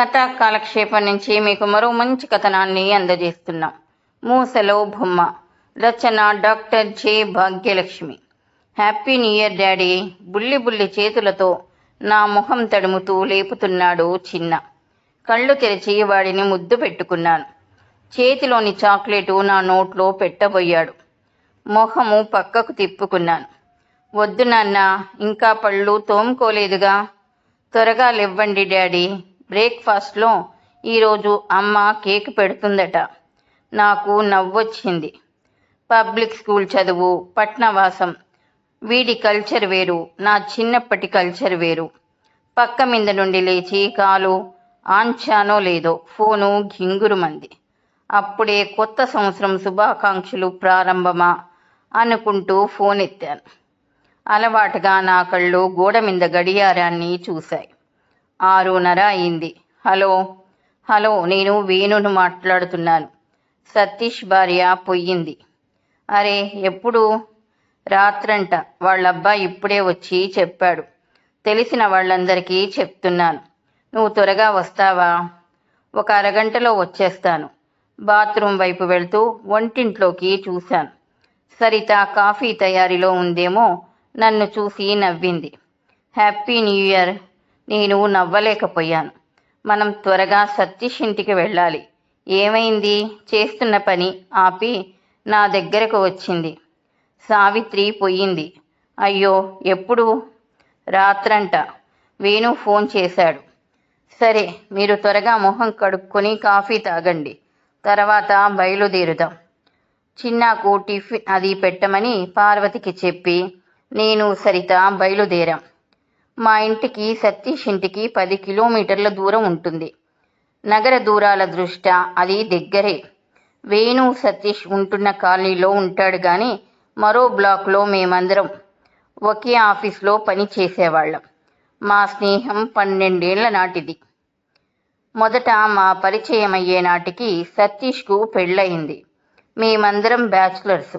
కథా కాలక్షేపం నుంచి మీకు మరో మంచి కథనాన్ని అందజేస్తున్నాం. మూసలో బొమ్మ. రచన doctor J. Bhagyalakshmi. Happy new year daddy. బుల్లి బుల్లి చేతులతో నా ముఖం తడుముతూ లేపుతున్నాడు చిన్న. కళ్ళు తెరిచి వాడిని ముద్దు పెట్టుకున్నాను. చేతిలోని చాక్లెటు నా నోట్లో పెట్టబోయాడు. మొహము పక్కకు తిప్పుకున్నాను. వద్దు నాన్న ఇంకా పళ్ళు తోముకోలేదుగా. త్వరగా లేవ్వండి డాడీ. బ్రేక్ఫాస్ట్లో ఈరోజు అమ్మ కేక్ పెడుతుందట. నాకు నవ్వొచ్చింది. పబ్లిక్ స్కూల్ చదువు పట్నవాసం. వీడి కల్చర్ వేరు నా చిన్నప్పటి కల్చర్ వేరు. పక్క మీద నుండి లేచి కాలు ఆంచానో లేదో ఫోను ఘింగురుమంది. అప్పుడే కొత్త సంవత్సరం శుభాకాంక్షలు ప్రారంభమా అనుకుంటూ ఫోన్ ఎత్తాను అలవాటుగా నా కళ్ళు గోడ మీద గడియారాన్ని చూశాయి. ఆరున్నర అయింది. హలో? హలో నేను వేణును మాట్లాడుతున్నాను. సతీష్ భార్య పొయ్యింది. అరే ఎప్పుడు? రాత్రంట. వాళ్ళబ్బా ఇప్పుడే వచ్చి చెప్పాడు. తెలిసిన వాళ్ళందరికీ చెప్తున్నాను. నువ్వు త్వరగా వస్తావా? ఒక అరగంటలో వచ్చేస్తాను. బాత్రూమ్ వైపు వెళ్తూ వంటింట్లోకి చూశాను. సరిత కాఫీ తయారీలో ఉందేమో నన్ను చూసి నవ్వింది. Happy new year. నేను నవ్వలేకపోయాను. మనం త్వరగా సతీష్ ఇంటికి వెళ్ళాలి. ఏమైంది? చేస్తున్న పని ఆపి నా దగ్గరకు వచ్చింది. సావిత్రి పోయింది. అయ్యో ఎప్పుడు? రాత్రంట. వేణు ఫోన్ చేశాడు. సరే మీరు త్వరగా మొహం కడుక్కొని కాఫీ తాగండి. తర్వాత బయలుదేరుదాం. చిన్నాకు టిఫిన్ అది పెట్టమని పార్వతికి చెప్పి నేను సరిత బయలుదేరాం. మా ఇంటికి సతీష్ ఇంటికి పది కిలోమీటర్ల దూరం ఉంటుంది. నగర దూరాల దృష్ట్యా అది దగ్గరే. వేణు సతీష్ ఉంటున్న కాలనీలో ఉంటాడు కానీ మరో బ్లాక్లో మేమందరం ఒకే ఆఫీస్లో పని చేసేవాళ్ళం. మా స్నేహం పన్నెండేళ్ళ నాటిది. మొదట మా పరిచయం అయ్యే నాటికి సతీష్కు పెళ్ళయింది. మేమందరం బ్యాచులర్స్.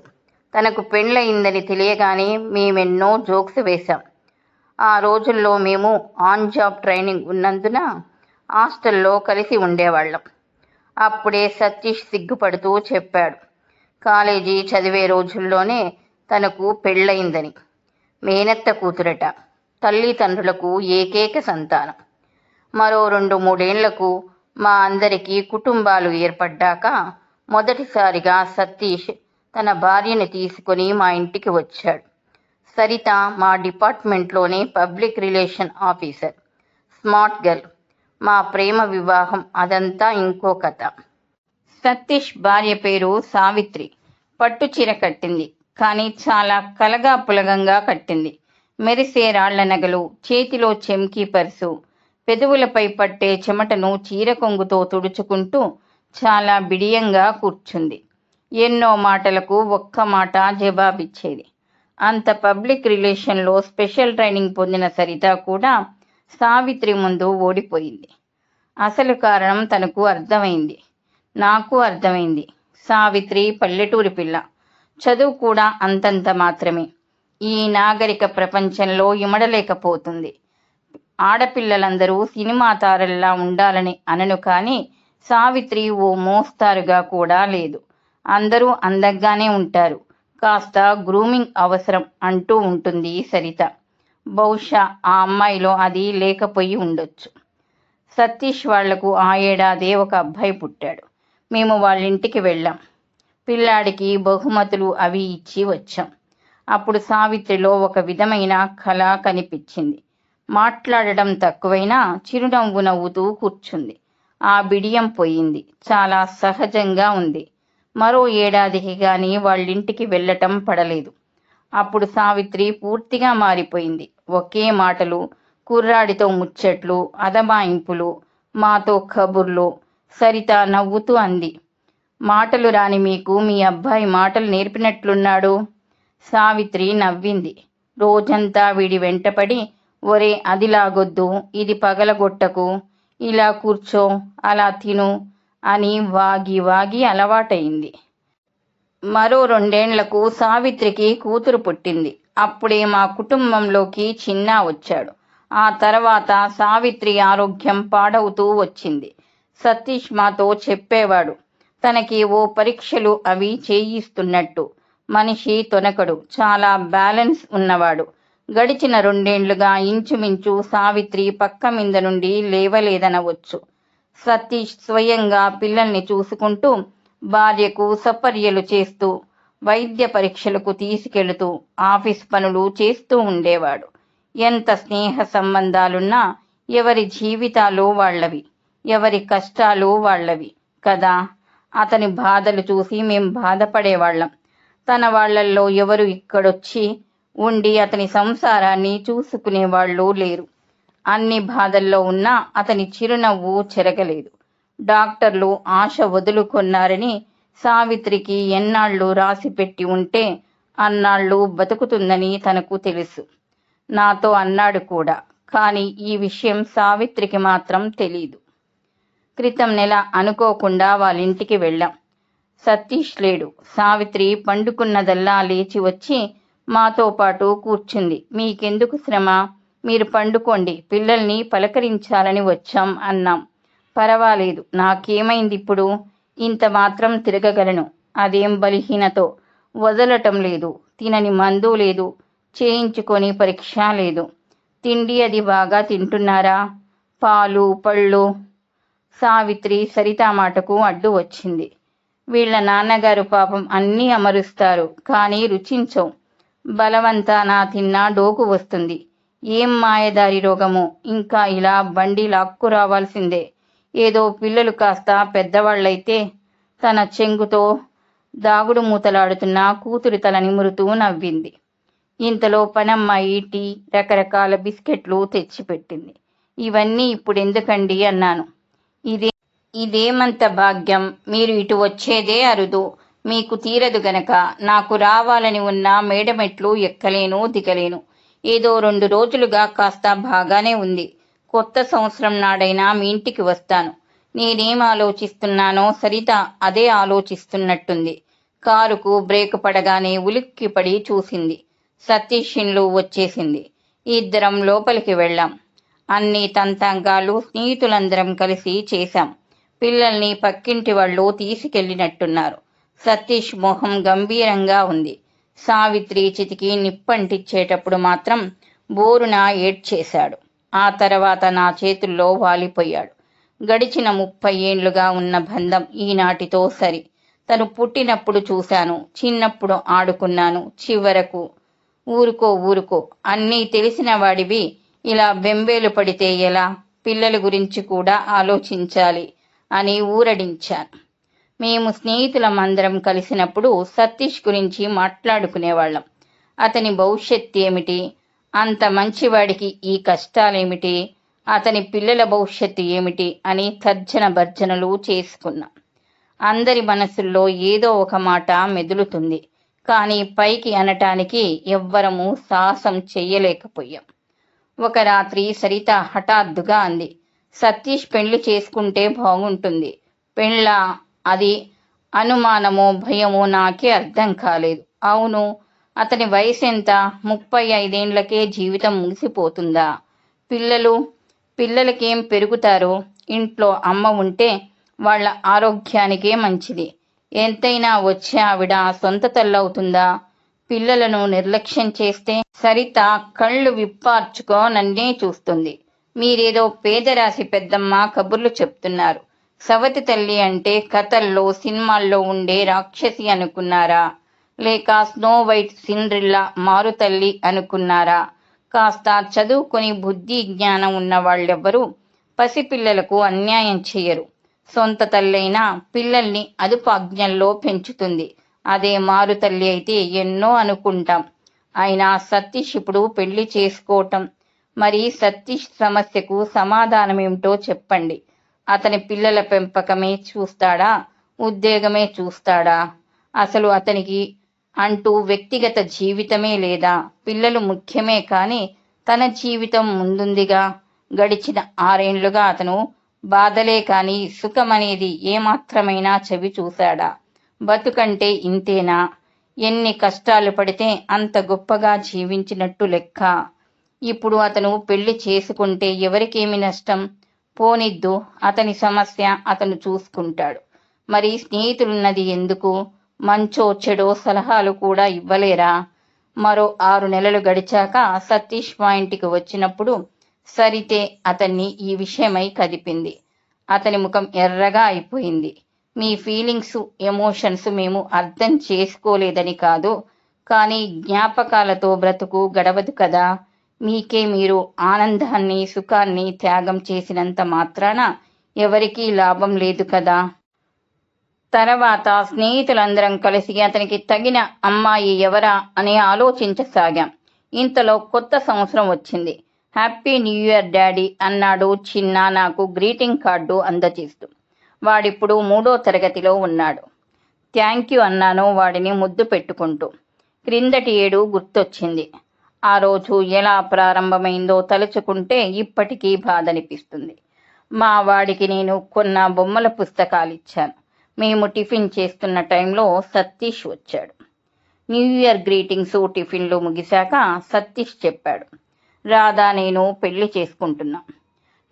తనకు పెళ్ళయిందని తెలియగానే మేమెన్నో జోక్స్ వేశాం. ఆ రోజుల్లో మేము ఆన్ జాబ్ ట్రైనింగ్ ఉన్నందున హాస్టల్లో కలిసి ఉండేవాళ్ళం. అప్పుడే సతీష్ సిగ్గుపడుతూ చెప్పాడు కాలేజీ చదివే రోజుల్లోనే తనకు పెళ్ళయిందని. మేనత్త కూతురట తల్లిదండ్రులకు ఏకైక సంతానం. మరో రెండు మూడేళ్ళకు మా అందరికీ కుటుంబాలు ఏర్పడ్డాక మొదటిసారిగా సతీష్ తన భార్యను తీసుకొని మా ఇంటికి వచ్చాడు. సరిత మా డిపార్ట్మెంట్లోనే public relation officer. Smart girl. మా ప్రేమ వివాహం అదంతా ఇంకో కథ. సతీష్ భార్య పేరు సావిత్రి. పట్టు చీర కట్టింది. కానీ చాలా కలగా పులగంగా కట్టింది. మెరిసే రాళ్ళ నగలు చేతిలో చెంకీ పర్సు పెదవులపై పట్టే చెమటను చీర కొంగుతో తుడుచుకుంటూ చాలా బిడియంగా కూర్చుంది. ఎన్నో మాటలకు ఒక్క మాట జవాబిచ్చేది. అంత పబ్లిక్ రిలేషన్లో స్పెషల్ ట్రైనింగ్ పొందిన సరిత కూడా సావిత్రి ముందు ఓడిపోయింది. అసలు కారణం తనకు అర్థమైంది. నాకు అర్థమైంది. సావిత్రి పల్లెటూరి పిల్ల. చదువు కూడా అంతంత మాత్రమే. ఈ నాగరిక ప్రపంచంలో ఇమడలేకపోతుంది. ఆడపిల్లలందరూ సినిమా తారల్లా ఉండాలని అనను కానీ సావిత్రి ఓ మోస్తారుగా కూడా లేదు. అందరూ అందంగానే ఉంటారు. కాస్త గ్రూమింగ్ అవసరం అంటూ ఉంటుంది సరిత. బహుశా ఆ అమ్మాయిలో అది లేకపోయి ఉండొచ్చు. సతీష్ వాళ్ళకు ఆ ఏడాది ఒక అబ్బాయి పుట్టాడు. మేము వాళ్ళ ఇంటికి వెళ్ళాం. పిల్లాడికి బహుమతులు అవి ఇచ్చి వచ్చాం. అప్పుడు సావిత్రిలో ఒక విధమైన కళ కనిపించింది. మాట్లాడడం తక్కువైనా చిరునవ్వు నవ్వుతూ కూర్చుంది. ఆ బిడియం పోయింది. చాలా సహజంగా ఉంది. మరో ఏడాదికి గాని వాళ్ళింటికి వెళ్ళటం పడలేదు. అప్పుడు సావిత్రి పూర్తిగా మారిపోయింది. ఒకే మాటలు కుర్రాడితో ముచ్చట్లు అదమాయింపులు మాతో కబుర్లు సరిత నవ్వుతూ అంది. మాటలు రాని మీకు మీ అబ్బాయి మాటలు నేర్పినట్లున్నాడు? సావిత్రి నవ్వింది. రోజంతా వీడి వెంటపడి ఒరే అది లాగొద్దు ఇది పగలగొట్టకు ఇలా కూర్చో అలా తిను అని వాగి వాగి అలవాటైంది. మరో రెండేండ్లకు సావిత్రికి కూతురు పుట్టింది. అప్పుడే మా కుటుంబంలోకి చిన్నా వచ్చాడు. ఆ తర్వాత సావిత్రి ఆరోగ్యం పాడవుతూ వచ్చింది. సతీష్ మాతో చెప్పేవాడు తనకి ఓ పరీక్షలు అవి చేయిస్తున్నట్టు. మనిషి తొనకడు చాలా బ్యాలెన్స్ ఉన్నవాడు. గడిచిన రెండేండ్లుగా ఇంచుమించు సావిత్రి పక్క మీద నుండి లేవలేదనవచ్చు. సతీష్ స్వయంగా పిల్లల్ని చూసుకుంటూ భార్యకు సపర్యలు చేస్తూ వైద్య పరీక్షలకు తీసుకెళుతూ ఆఫీస్ పనులు చేస్తూ ఉండేవాడు. ఎంత స్నేహ సంబంధాలున్నా ఎవరి జీవితాలు వాళ్ళవి ఎవరి కష్టాలు వాళ్ళవి కదా? అతని బాధలు చూసి మేం బాధపడేవాళ్ళం. తన వాళ్ళల్లో ఎవరు ఇక్కడొచ్చి ఉండి అతని సంసారాన్ని చూసుకునేవాళ్ళు లేరు. అన్ని బాధల్లో ఉన్నా అతని చిరునవ్వు చెరగలేదు. డాక్టర్లు ఆశ వదులుకొన్నారని సావిత్రికి ఎన్నాళ్ళు రాసిపెట్టి ఉంటే అన్నాళ్ళు బతుకుతుందని తనకు తెలుసు. నాతో అన్నాడు కూడా కానీ ఈ విషయం సావిత్రికి మాత్రం తెలీదు. క్రితం నెల అనుకోకుండా వాళ్ళింటికి వెళ్ళాం. సతీష్ లేడు. సావిత్రి పండుకున్నదల్లా లేచి వచ్చి మాతో పాటు కూర్చుంది. మీకెందుకు శ్రమ? మీరు పండుకోండి పిల్లల్ని పలకరించాలని వచ్చాం అన్నాం. పర్వాలేదు నాకేమైంది ఇప్పుడు? ఇంత మాత్రం తిరగగలను అదేం బలహీనతో? వదలటం లేదు తినని మందు లేదు చేయించుకొని పరీక్ష లేదు. తిండి అది బాగా తింటున్నారా? పాలు పళ్ళు? సావిత్రి సరితా మాటకు అడ్డు వచ్చింది. వీళ్ళ నాన్నగారు పాపం అన్నీ అమరుస్తారు కానీ రుచించవు నా తిన్నా డోకు వస్తుంది. ఏం మాయదారి రోగము? ఇంకా ఇలా బండి లాక్కు రావాల్సిందే. ఏదో పిల్లలు కాస్త పెద్దవాళ్ళైతే తన చెంగుతో దాగుడు మూతలాడుతున్న కూతురి తల నిమురుతూ నవ్వింది. ఇంతలో పనమ్మాయి టీ రకరకాల బిస్కెట్లు తెచ్చిపెట్టింది. ఇవన్నీ ఇప్పుడు ఎందుకండి అన్నాను. ఇదే ఇదేమంత భాగ్యం? మీరు ఇటు వచ్చేదే అరుదు. మీకు తీరదు గనక. నాకు రావాలని ఉన్న మేడమెట్లు ఎక్కలేను దిగలేను. ఏదో రెండు రోజులుగా కాస్త బాగానే ఉంది. కొత్త సంవత్సరం నాడైనా మీ ఇంటికి వస్తాను. నేనేం ఆలోచిస్తున్నానో సరిత అదే ఆలోచిస్తున్నట్టుంది. కారుకు బ్రేక్ పడగానే ఉలిక్కిపడి చూసింది. సతీష్ ఇండ్లు వచ్చేసింది. ఇద్దరం లోపలికి వెళ్ళాం. అన్ని తంతాంగాలు స్నేహితులందరం కలిసి చేశాం. పిల్లల్ని పక్కింటి వాళ్ళు తీసుకెళ్ళినట్టున్నారు. సతీష్ మొహం గంభీరంగా ఉంది. సావిత్రి చితికి నిప్పంటిచ్చేటప్పుడు మాత్రం బోరున ఏడ్చేశాడు. ఆ తర్వాత నా చేతుల్లో వాలిపోయాడు. గడిచిన ముప్పై ఏండ్లుగా ఉన్న బంధం ఈనాటితో సరి. తను పుట్టినప్పుడు చూశాను చిన్నప్పుడు ఆడుకున్నాను చివరకు ఊరుకో ఊరుకో. అన్నీ తెలిసిన వాడివి. ఇలా బెంబేలు పడితే ఎలా? పిల్లల గురించి కూడా ఆలోచించాలి అని ఊరడించాను. మేము స్నేహితులం అందరం కలిసినప్పుడు సతీష్ గురించి మాట్లాడుకునేవాళ్ళం. అతని భవిష్యత్ ఏమిటి అంత మంచివాడికి ఈ కష్టాలేమిటి? అతని పిల్లల భవిష్యత్తు ఏమిటి? అని తర్జన భర్జనలు చేసుకున్నాం. అందరి మనసుల్లో ఏదో ఒక మాట మెదులుతుంది. కానీ పైకి అనటానికి ఎవ్వరము సాహసం చెయ్యలేకపోయాం. ఒక రాత్రి సరిత హఠాత్తుగా అంది సతీష్ పెళ్ళి చేసుకుంటే బాగుంటుంది. పెళ్ళ అది అనుమానమో భయమో నాకే అర్థం కాలేదు. అవును అతని వయసు ఎంత ముప్పై ఐదేండ్లకే జీవితం ముగిసిపోతుందా? పిల్లలు పిల్లలకేం పెరుగుతారో? ఇంట్లో అమ్మ ఉంటే వాళ్ళ ఆరోగ్యానికే మంచిది. ఎంతైనా వచ్చే ఆవిడ సొంత తల్లవుతుందా? పిల్లలను నిర్లక్ష్యం చేస్తే సరిత కళ్ళు విప్పార్చుకో నన్నే చూస్తుంది. మీరేదో పేదరాశి పెద్దమ్మ కబుర్లు చెప్తున్నారు. సవతి తల్లి అంటే కథల్లో సినిమాల్లో ఉండే రాక్షసి అనుకున్నారా? లేక స్నో వైట్ సిండ్రిల్లా మారుతల్లి అనుకున్నారా? కాస్త చదువుకొని బుద్ధి జ్ఞానం ఉన్న వాళ్ళెవ్వరూ పసిపిల్లలకు అన్యాయం చేయరు సొంత తల్లైనా పిల్లల్ని అదుపాజ్ఞల్లో పెంచుతుంది. అదే మారుతల్లి అయితే ఎన్నో అనుకుంటాం. అయినా సతీష్ ఇప్పుడు పెళ్ళి చేసుకోవటం మరి సతీష్ సమస్యకు సమాధానమేమిటో చెప్పండి. అతని పిల్లల పెంపకమే చూస్తాడా? ఉద్యోగమే చూస్తాడా? అసలు అతనికి అంటూ వ్యక్తిగత జీవితమే లేదా? పిల్లలు ముఖ్యమే కానీ తన జీవితం ముందుందిగా. గడిచిన ఆరేండ్లుగా అతను బాధలే కాని సుఖమనేది ఏమాత్రమైనా చెవి చూశాడా? బతుకంటే ఇంతేనా? ఎన్ని కష్టాలు పడితే అంత గొప్పగా జీవించినట్టు లెక్క. ఇప్పుడు అతను పెళ్ళి చేసుకుంటే ఎవరికేమి నష్టం? పోనిద్దు. అతని సమస్య అతను చూసుకుంటాడు. మరి స్నేహితులున్నది ఎందుకు? మంచో చెడో సలహాలు కూడా ఇవ్వలేరా? మరో ఆరు నెలలు గడిచాక సతీష్ మా ఇంటికి వచ్చినప్పుడు సరితే అతన్ని ఈ విషయమై కదిపింది. అతని ముఖం ఎర్రగా అయిపోయింది. మీ ఫీలింగ్స్ ఎమోషన్స్ మేము అర్థం చేసుకోలేదని కాదు. కానీ జ్ఞాపకాలతో బ్రతుకు గడవదు కదా? మీకే మీరు ఆనందాన్ని సుఖాన్ని త్యాగం చేసినంత మాత్రాన ఎవరికీ లాభం లేదు కదా? తర్వాత స్నేహితులందరం కలిసి అతనికి తగిన అమ్మాయి ఎవరా అని ఆలోచించసాగాం. ఇంతలో కొత్త సంవత్సరం వచ్చింది. హ్యాపీ న్యూ ఇయర్ డాడీ అన్నాడు చిన్న నాకు గ్రీటింగ్ కార్డు అందజేస్తూ. వాడిప్పుడు మూడో తరగతిలో ఉన్నాడు. థ్యాంక్ యూ అన్నాను వాడిని ముద్దు పెట్టుకుంటూ. క్రిందటి ఏడు గుర్తొచ్చింది. ఆ రోజు ఎలా ప్రారంభమైందో తలుచుకుంటే ఇప్పటికీ బాధ అనిపిస్తుంది మా వాడికి నేను కొన్న బొమ్మల పుస్తకాలు ఇచ్చాను మేము టిఫిన్ చేస్తున్న టైంలో సతీష్ వచ్చాడు. న్యూ ఇయర్ గ్రీటింగ్స్ టిఫిన్లు ముగిశాక సతీష్ చెప్పాడు. రాధా నేను పెళ్ళి చేసుకుంటున్నా.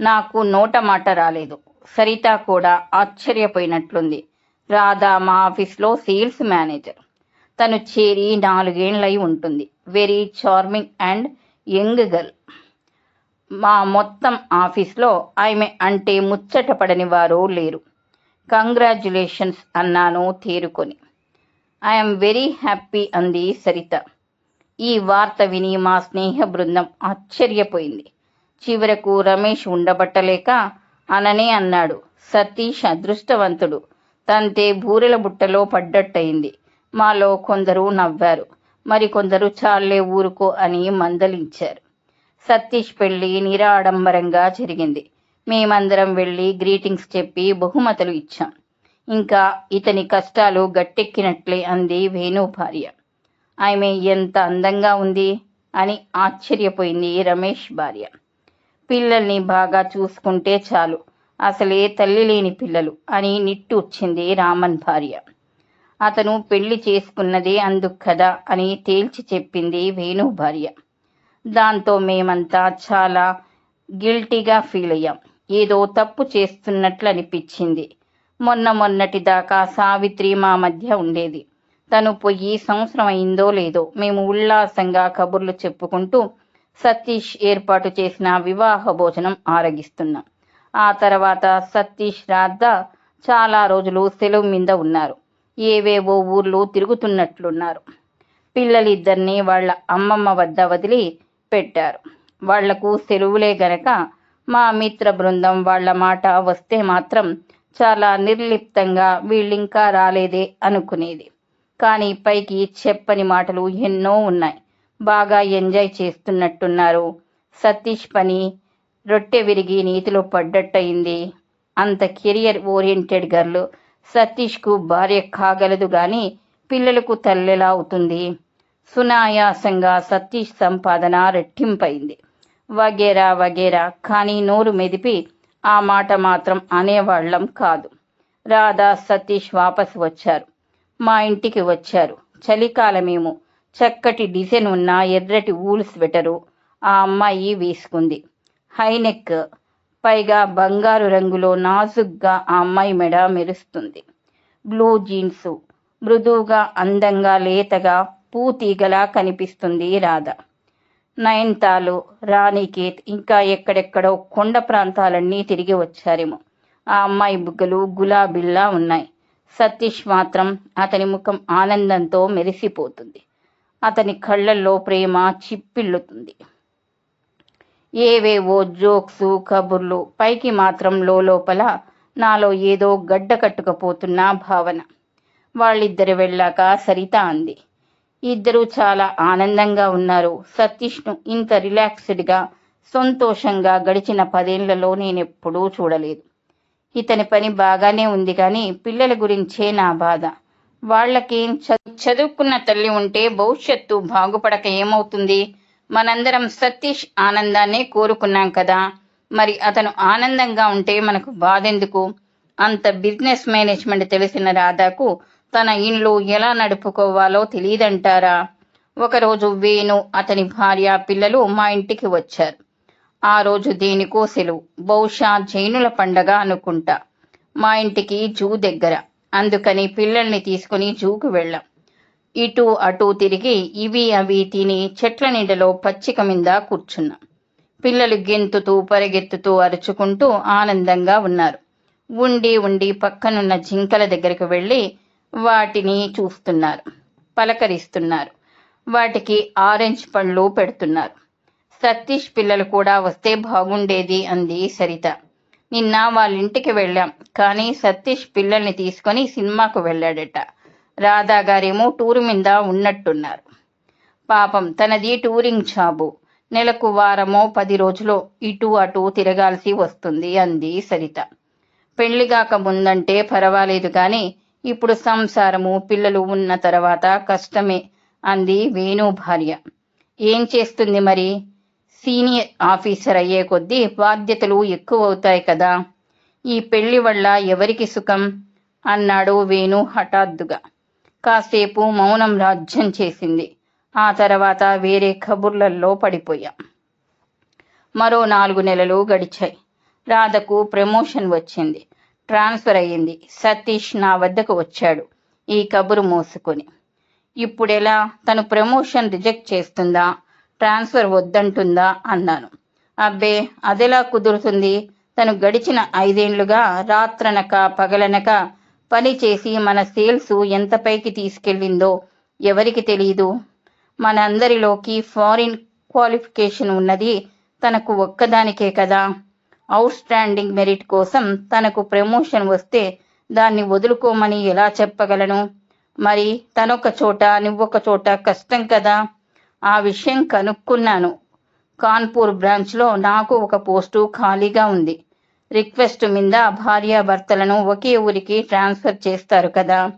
నాకు నోట మాట రాలేదు. సరిత కూడా ఆశ్చర్యపోయినట్లుంది. రాధా మా ఆఫీస్లో సేల్స్ మేనేజర్. తను చేరి నాలుగేండ్లై ఉంటుంది. Very charming and young girl మా మొత్తం ఆఫీస్లో ఆమె అంటే ముచ్చట పడని వారు లేరు. కంగ్రాచులేషన్స్ అన్నాను తేరుకొని. ఐఎమ్ వెరీ హ్యాపీ అంది సరిత. ఈ వార్త విని మా స్నేహ బృందం ఆశ్చర్యపోయింది. చివరకు రమేష్ ఉండబట్టలేక అననే అన్నాడు. సతీష్ అదృష్టవంతుడు. తంతే బూరెల బుట్టలో పడ్డట్టయింది. మాలో కొందరు నవ్వారు. మరికొందరు చాలే ఊరుకో అని మందలించారు. సతీష్ పెళ్ళి నిరాడంబరంగా జరిగింది. మేమందరం వెళ్ళి గ్రీటింగ్స్ చెప్పి బహుమతులు ఇచ్చాం. ఇంకా ఇతని కష్టాలు గట్టెక్కినట్లే అంది వేణు భార్య. ఆమె ఎంత అందంగా ఉంది అని ఆశ్చర్యపోయింది రమేష్ భార్య. పిల్లల్ని బాగా చూసుకుంటే చాలు. అసలే తల్లి లేని పిల్లలు అని నిట్టూర్చింది రామన్ భార్య. అతను పెళ్ళి చేసుకున్నదే అందుకు కదా అని తేల్చి చెప్పింది వేణు భార్య. దాంతో మేమంతా చాలా గిల్టీగా ఫీల్ అయ్యాం. ఏదో తప్పు చేస్తున్నట్లు అనిపించింది మొన్న మొన్నటి దాకా సావిత్రి మా మధ్య ఉండేది. తను పోయి సంవత్సరం అయిందో లేదో మేము ఉల్లాసంగా కబుర్లు చెప్పుకుంటూ సతీష్ ఏర్పాటు చేసిన వివాహ భోజనం ఆరగిస్తున్నాం. ఆ తర్వాత సతీష్ రాధ చాలా రోజులు సెలవు మీద ఉన్నారు. ఏవేవో ఊర్లు తిరుగుతున్నట్లున్నారు. పిల్లలిద్దరిని వాళ్ళ అమ్మమ్మ వద్ద వదిలి పెట్టారు. వాళ్ళకు సెలవులే గనక మా మిత్ర బృందం వాళ్ళ మాట వస్తే మాత్రం చాలా నిర్లిప్తంగా వీళ్ళింకా రాలేదే అనుకునేది. కానీ పైకి చెప్పని మాటలు ఎన్నో ఉన్నాయి. బాగా ఎంజాయ్ చేస్తున్నట్టున్నారు. సతీష్ పని రొట్టె విరిగి నీతిలో పడ్డట్టయింది. అంత కెరియర్ ఓరియంటెడ్ గర్లు సతీష్కు భార్య కాగలదు గాని పిల్లలకు తల్లెలా అవుతుంది? సునాయాసంగా సతీష్ సంపాదన రెట్టింపైంది. వగేరా వగేరా కానీ నోరు మెదిపి ఆ మాట మాత్రం అనేవాళ్ళం కాదు. రాధా సతీష్ వాపసు వచ్చారు. మా ఇంటికి వచ్చారు. చలికాలమేమో. చక్కటి డిజైన్ ఉన్న ఎర్రటి ఊల్ స్వెటరు ఆ అమ్మాయి వేసుకుంది. హైనెక్ పైగా బంగారు రంగులో నాజుగ్గా ఆ అమ్మాయి మెడ మెరుస్తుంది. Blue jeans. మృదువుగా అందంగా లేతగా పూతీగలా కనిపిస్తుంది రాధ. నయన్తాలు రాణికేత్ ఇంకా ఎక్కడెక్కడో కొండ ప్రాంతాలన్నీ తిరిగి వచ్చారేమో. ఆ అమ్మాయి బుగ్గలు గులాబీల్లా ఉన్నాయి. సతీష్ మాత్రం అతని ముఖం ఆనందంతో మెరిసిపోతుంది. అతని కళ్ళల్లో ప్రేమ చిప్పిల్లుతుంది ఏవేవో జోక్సు కబుర్లు. పైకి మాత్రం లోపల నాలో ఏదో గడ్డ కట్టుకపోతున్న భావన. వాళ్ళిద్దరు వెళ్ళాక సరిత అంది. ఇద్దరు చాలా ఆనందంగా ఉన్నారు. సతీష్ను ఇంత రిలాక్స్డ్గా సంతోషంగా గడిచిన పదేళ్ళలో నేనెప్పుడూ చూడలేదు. ఇతని పని బాగానే ఉంది కానీ పిల్లల గురించే నా బాధ. వాళ్ళకేం చదువుకున్న తల్లి ఉంటే భవిష్యత్తు బాగుపడక ఏమవుతుంది? మనందరం సతీష్ ఆనందాన్ని కోరుకున్నాం కదా. మరి అతను ఆనందంగా ఉంటే మనకు బాధెందుకు? అంత బిజినెస్ మేనేజ్మెంట్ తెలిసిన రాధాకు తన ఇండ్లు ఎలా నడుపుకోవాలో తెలియదంటారా? ఒకరోజు వేణు అతని భార్య పిల్లలు మా ఇంటికి వచ్చారు. ఆ రోజు దేనికో సెలవు. బహుశా జైనుల పండగ అనుకుంటా. మా ఇంటికి జూ దగ్గర. అందుకని పిల్లల్ని తీసుకుని జూకు వెళ్ళాం. ఇటు అటు తిరిగి ఇవి అవి తిని చెట్ల నీడలో పచ్చిక మీద కూర్చున్నాం. పిల్లలు గెంతుతూ పరిగెత్తుతూ అరుచుకుంటూ ఆనందంగా ఉన్నారు. ఉండి ఉండి పక్కనున్న జింకల దగ్గరికి వెళ్ళి వాటిని చూస్తున్నారు. పలకరిస్తున్నారు. వాటికి ఆరెంజ్ పండ్లు పెడుతున్నారు. సతీష్ పిల్లలు కూడా వస్తే బాగుండేది అంది సరిత. నిన్న వాళ్ళ ఇంటికి వెళ్ళాం కానీ సతీష్ పిల్లల్ని తీసుకొని సినిమాకు వెళ్ళాడట. రాధా గారేమో టూరు మీద ఉన్నట్టున్నారు. పాపం తనది టూరింగ్ జాబు. నెలకు వారమో పది రోజులో ఇటు అటు తిరగాల్సి వస్తుంది అంది సరిత. పెళ్ళిగాక ముందంటే పర్వాలేదు కానీ ఇప్పుడు సంసారము పిల్లలు ఉన్న తర్వాత కష్టమే అంది వేణు భార్య. ఏం చేస్తుంది మరి? సీనియర్ ఆఫీసర్ అయ్యే కొద్దీ బాధ్యతలు ఎక్కువ అవుతాయి కదా. ఈ పెళ్ళి వల్ల ఎవరికి సుఖం? అన్నాడు వేణు హఠాత్తుగా. కాసేపు మౌనం రాజ్యం చేసింది. ఆ తర్వాత వేరే కబుర్లలో పడిపోయాం. మరో నాలుగు నెలలు గడిచాయి. రాధకు ప్రమోషన్ వచ్చింది. ట్రాన్స్ఫర్ అయ్యింది. సతీష్ నా వద్దకు వచ్చాడు. ఈ కబురు మోసుకొని. ఇప్పుడెలా? తను ప్రమోషన్ రిజెక్ట్ చేస్తుందా? ట్రాన్స్ఫర్ వద్దంటుందా? అన్నాను. అబ్బే అదెలా కుదురుతుంది? తను గడిచిన ఐదేండ్లుగా రాత్రనక పగలనక పని చేసి మన సేల్స్ ఎంత పైకి తీసుకెళ్ళిందో ఎవరికి తెలియదు మనందరిలోకి ఫారిన్ క్వాలిఫికేషన్ ఉన్నది తనకు ఒక్కదానికే కదా. అవుట్ స్టాండింగ్ మెరిట్ కోసం తనకు ప్రమోషన్ వస్తే దాన్ని వదులుకోమని ఎలా చెప్పగలను? మరి తనొక చోట నువ్వొక చోట కష్టం కదా. ఆ విషయం కనుక్కున్నాను. కాన్పూర్ బ్రాంచ్లో నాకు ఒక పోస్టు ఖాళీగా ఉంది. రిక్వెస్ట్ మీద భార్యాభర్తలను ఒకే ఊరికి ట్రాన్స్ఫర్ చేస్తారు కదా.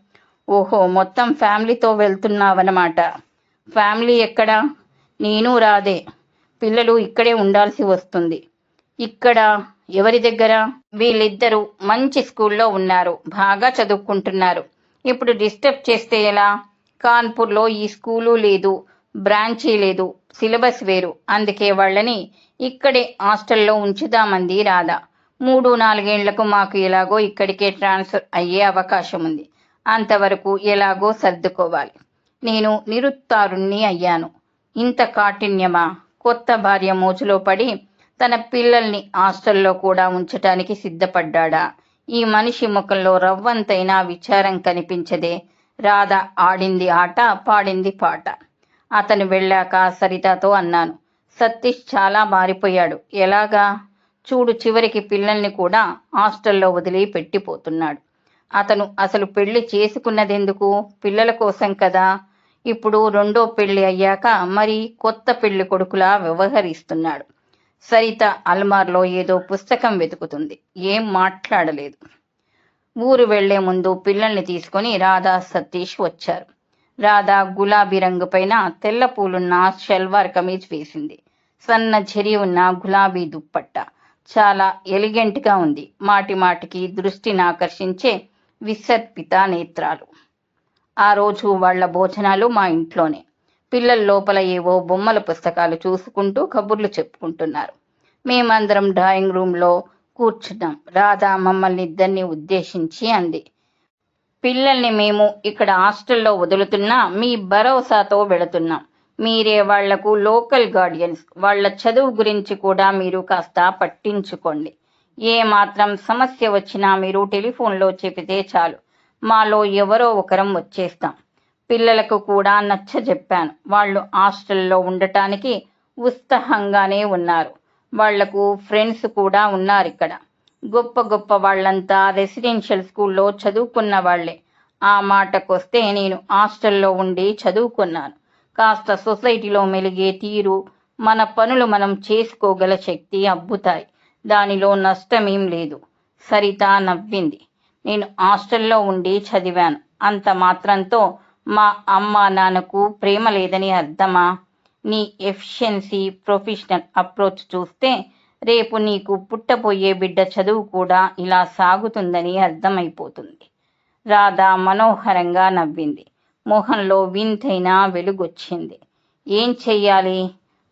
ఓహో మొత్తం ఫ్యామిలీతో వెళ్తున్నావన్నమాట. ఫ్యామిలీ ఎక్కడ? నేను రాదే. పిల్లలు ఇక్కడే ఉండాల్సి వస్తుంది. ఇక్కడ? ఎవరి దగ్గర? వీళ్ళిద్దరూ మంచి స్కూల్లో ఉన్నారు. బాగా చదువుకుంటున్నారు. ఇప్పుడు డిస్టర్బ్ చేస్తే ఎలా? కాన్పూర్లో ఈ స్కూలు లేదు బ్రాంచీ లేదు సిలబస్ వేరు. అందుకే వాళ్ళని ఇక్కడే హాస్టల్లో ఉంచుదామంది రాధా. మూడు నాలుగేళ్ళకు మాకు ఎలాగో ఇక్కడికే ట్రాన్స్ఫర్ అయ్యే అవకాశం ఉంది అంతవరకు ఎలాగో సర్దుకోవాలి. నేను నిరుత్తారుణ్ణి అయ్యాను. ఇంత కాఠిన్యమా? కొత్త భార్య మోచులో పడి తన పిల్లల్ని హాస్టల్లో కూడా ఉంచటానికి సిద్ధపడ్డాడా? ఈ మనిషి ముఖంలో రవ్వంతైనా విచారం కనిపించదే. రాధ ఆడింది ఆట పాడింది పాట. అతను వెళ్ళాక సరితతో అన్నాను సతీష్ చాలా మారిపోయాడు. ఎలాగా? చూడు చివరికి పిల్లల్ని కూడా హాస్టల్లో వదిలి పెట్టిపోతున్నాడు. అతను అసలు పెళ్ళి చేసుకున్నదెందుకు? పిల్లల కోసం కదా. ఇప్పుడు రెండో పెళ్ళి అయ్యాక మరి కొత్త పెళ్ళి కొడుకులా వ్యవహరిస్తున్నాడు. సరిత అల్మార్లో ఏదో పుస్తకం వెతుకుతుంది. ఏం మాట్లాడలేదు. ఊరు వెళ్ళే ముందు పిల్లల్ని తీసుకొని రాధా సతీష్ వచ్చారు. రాధా గులాబీ రంగు పైన తెల్ల పూలున్న షల్వార్ కమీజ్ వేసింది. సన్న చెరి ఉన్న గులాబీ దుప్పట్ట. చాలా ఎలిగెంట్గా ఉంది. మాటి మాటికి దృష్టిని ఆకర్షించే విసర్పిత నేత్రాలు. ఆ రోజు వాళ్ళ భోజనాలు మా ఇంట్లోనే. పిల్లల లోపల ఏవో బొమ్మల పుస్తకాలు చూసుకుంటూ కబుర్లు చెప్పుకుంటున్నారు. మేమందరం డ్రాయింగ్ రూమ్లో కూర్చున్నాం. రాధా మమ్మల్ని ఇద్దరిని ఉద్దేశించి అంది. పిల్లల్ని మేము ఇక్కడ హాస్టల్లో వదులుతున్నా మీ భరోసాతో వెళుతున్నాం. మీరే వాళ్ళకు లోకల్ గార్డియన్స్ వాళ్ళ చదువు గురించి కూడా మీరు కాస్త పట్టించుకోండి. ఏ మాత్రం సమస్య వచ్చినా మీరు టెలిఫోన్లో చెబితే చాలు. మాలో ఎవరో ఒకరం వచ్చేస్తాం. పిల్లలకు కూడా నచ్చ చెప్పాను వాళ్ళు హాస్టల్లో ఉండటానికి ఉత్సాహంగానే ఉన్నారు. వాళ్ళకు ఫ్రెండ్స్ కూడా ఉన్నారు ఇక్కడ గొప్ప గొప్ప వాళ్ళంతా రెసిడెన్షియల్ స్కూల్లో చదువుకున్న వాళ్ళే ఆ మాటకొస్తే నేను హాస్టల్లో ఉండి చదువుకున్నాను. కాస్త సొసైటీలో మెలిగే తీరు మన పనులు మనం చేసుకోగల శక్తి అబ్బుతాయి. దానిలో నష్టమేం లేదు. సరిత నవ్వింది. నేను హాస్టల్లో ఉండి చదివాను. అంత మాత్రంతో మా అమ్మ నాన్నకు ప్రేమ లేదని అర్థమా? నీ ఎఫిషియన్సీ ప్రొఫెషనల్ అప్రోచ్ చూస్తే రేపు నీకు పుట్టబోయే బిడ్డ చదువు కూడా ఇలా సాగుతుందని అర్థమైపోతుంది. రాధ మనోహరంగా నవ్వింది. మొహంలో వింతైన వెలుగొచ్చింది. ఏం చెయ్యాలి?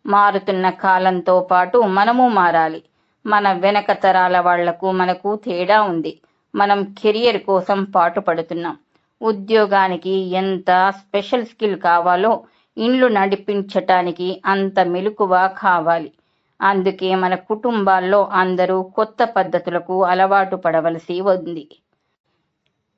మారుతున్న కాలంతో పాటు మనము మారాలి. మన వెనక తరాల వాళ్ళకు మనకు తేడా ఉంది. మనం కెరియర్ కోసం పాటుపడుతున్నాం. ఉద్యోగానికి ఎంత స్పెషల్ స్కిల్ కావాలో ఇండ్లు నడిపించటానికి అంత మెలకువ కావాలి. అందుకే మన కుటుంబాల్లో అందరూ కొత్త పద్ధతులకు అలవాటు పడవలసి ఉంది.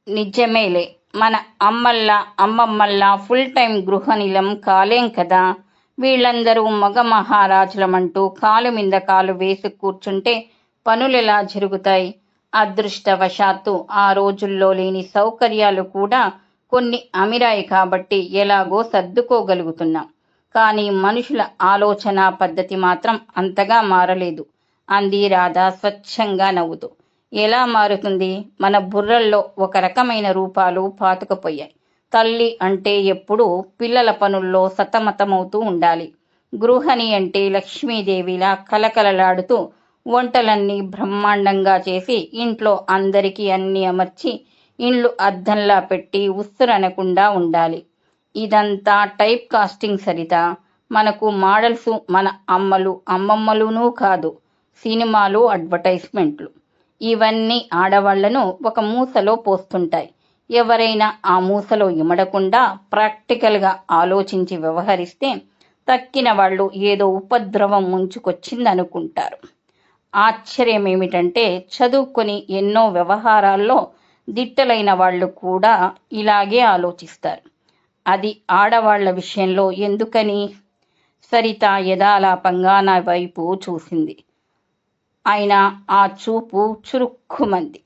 నిజమేలే. మన అమ్మల్లా అమ్మమ్మల్లా ఫుల్ టైం గృహనిలం కాలేం కదా? వీళ్ళందరూ మగ మహారాజులమంటూ కాలు మీద కాలు వేసి కూర్చుంటే పనులెలా జరుగుతాయి? అదృష్టవశాత్తు ఆ రోజుల్లో లేని సౌకర్యాలు కూడా కొన్ని అమిరాయి కాబట్టి ఎలాగో సర్దుకోగలుగుతున్నాం. కానీ మనుషుల ఆలోచన పద్ధతి మాత్రం అంతగా మారలేదు. అంది రాధ స్వచ్ఛంగా నవ్వుతూ. ఎలా మారుతుంది? మన బుర్రల్లో ఒక రకమైన రూపాలు పాతుకుపోయాయి. తల్లి అంటే ఎప్పుడూ పిల్లల పనుల్లో సతమతమవుతూ ఉండాలి. గృహని అంటే లక్ష్మీదేవిలా కలకలలాడుతూ వంటలన్నీ బ్రహ్మాండంగా చేసి ఇంట్లో అందరికీ అన్ని అమర్చి ఇండ్లు అద్దంలా పెట్టి ఉస్సురనకుండా ఉండాలి. ఇదంతా టైప్ కాస్టింగ్ సరిత. మనకు మోడల్స్ మన అమ్మలు అమ్మమ్మలునూ కాదు సినిమాలు అడ్వర్టైజ్మెంట్లు. ఇవన్నీ ఆడవాళ్ళను ఒక మూసలో పోస్తుంటాయి. ఎవరైనా ఆ మూసలో ఇమడకుండా ప్రాక్టికల్గా ఆలోచించి వ్యవహరిస్తే తక్కిన వాళ్ళు ఏదో ఉపద్రవం ముంచుకొచ్చిందనుకుంటారు. ఆశ్చర్యం ఏమిటంటే చదువుకొని ఎన్నో వ్యవహారాల్లో దిట్టలైన వాళ్ళు కూడా ఇలాగే ఆలోచిస్తారు. అది ఆడవాళ్ళ విషయంలో ఎందుకని? సరిత యథాలాపంగా నా వైపు చూసింది. అయినా ఆ చూపు చురుక్కుమంది.